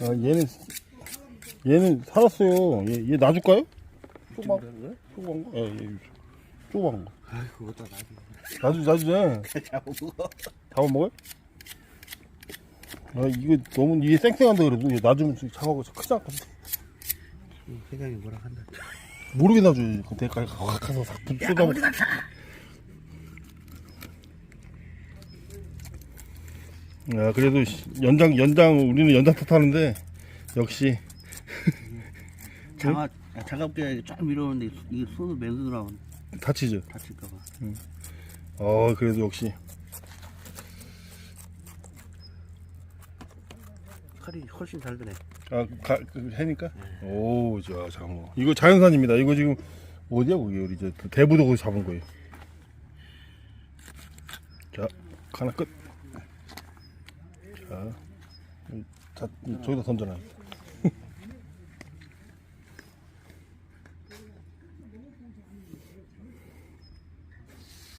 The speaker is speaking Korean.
아, 얘는, 얘는 살았어요. 얘, 얘 놔줄까요? 조그만, 거야? 조그만 거? 예, 얘, 조그만 거. 아이 그것도 나도 놔주, 놔주자. 잡아먹어 잡아먹어요? 아, 이거 너무, 이게 쌩쌩한다 그래도 얘 놔주면 작아고 크지 않거든. 세상이 뭐라 한다 모르게 놔줘야지. 그 대가에 확 가서 싹 쏟아. 어 디 갔어 아, 그래도 시- 연장, 연장, 우리는 연장 탓하는데, 역시, 장아 야, 차갑게 쫙 밀어오는데 이게 손을 맨손으로 하면 다치죠. 다칠까봐 어, 그래도 역시. 칼이 훨씬 잘 드네 아, 가, 그, 해니까? 오, 저, 장어. 이거 자연산입니다. 이거 지금, 어디야, 거기, 우리, 저, 그 대부도 거기 잡은 거예요. 자, 하나 끝. 자, 이- 자, 이- 저기다 던져놔.